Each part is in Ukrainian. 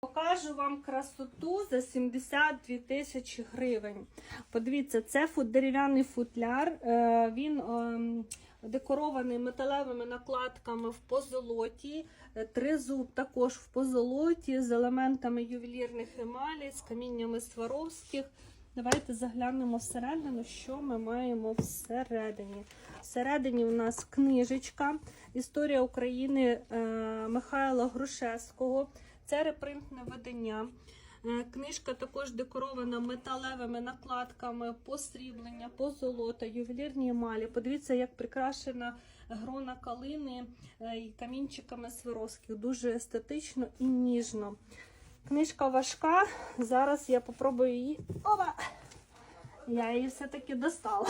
Покажу вам красоту за 72 тисячі гривень. Подивіться, це фут, дерев'яний футляр. Е, Він ем, декорований металевими накладками в позолоті. Е, Тризуб також в позолоті з елементами ювелірних емалій, з каміннями Сваровських. Давайте заглянемо всередину, що ми маємо всередині. Всередині у нас книжечка Історія України е, Михайла Грушевського. Це репринтне видання. Е, Книжка також декорована металевими накладками, посріблення, позолота, ювелірні емалі. Подивіться, як прикрашена грона калини е, і камінчиками Сваровських. Дуже естетично і ніжно. Книжка важка. Зараз я попробую її. Опа! Я її все-таки достала.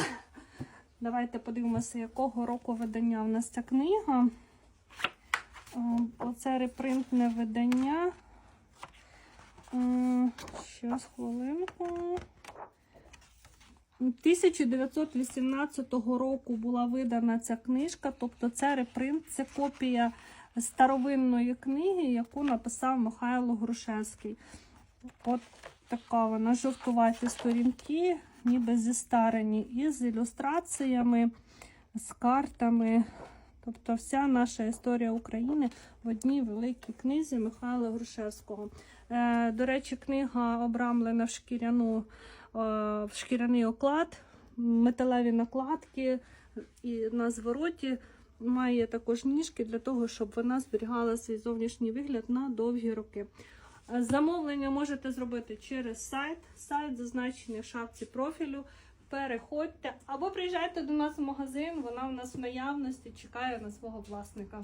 Давайте подивимося, якого року видання у нас ця книга. Оце репринтне видання. Щас, хвилинку. 1918 року була видана ця книжка, тобто це репринт, це копія старовинної книги, яку написав Михайло Грушевський. От така вона жовтуваті сторінки, ніби зістарені, і з ілюстраціями, з картами. Тобто вся наша історія України в одній великій книзі Михайла Грушевського. Е, до речі, книга обрамлена в шкіряну, е, в шкіряний оклад, металеві накладки і на звороті має також ніжки для того, щоб вона зберігала свій зовнішній вигляд на довгі роки. Замовлення можете зробити через сайт. Сайт зазначений в шапці профілю. Переходьте або приїжджайте до нас в магазин, вона в нас в наявності чекає на свого власника.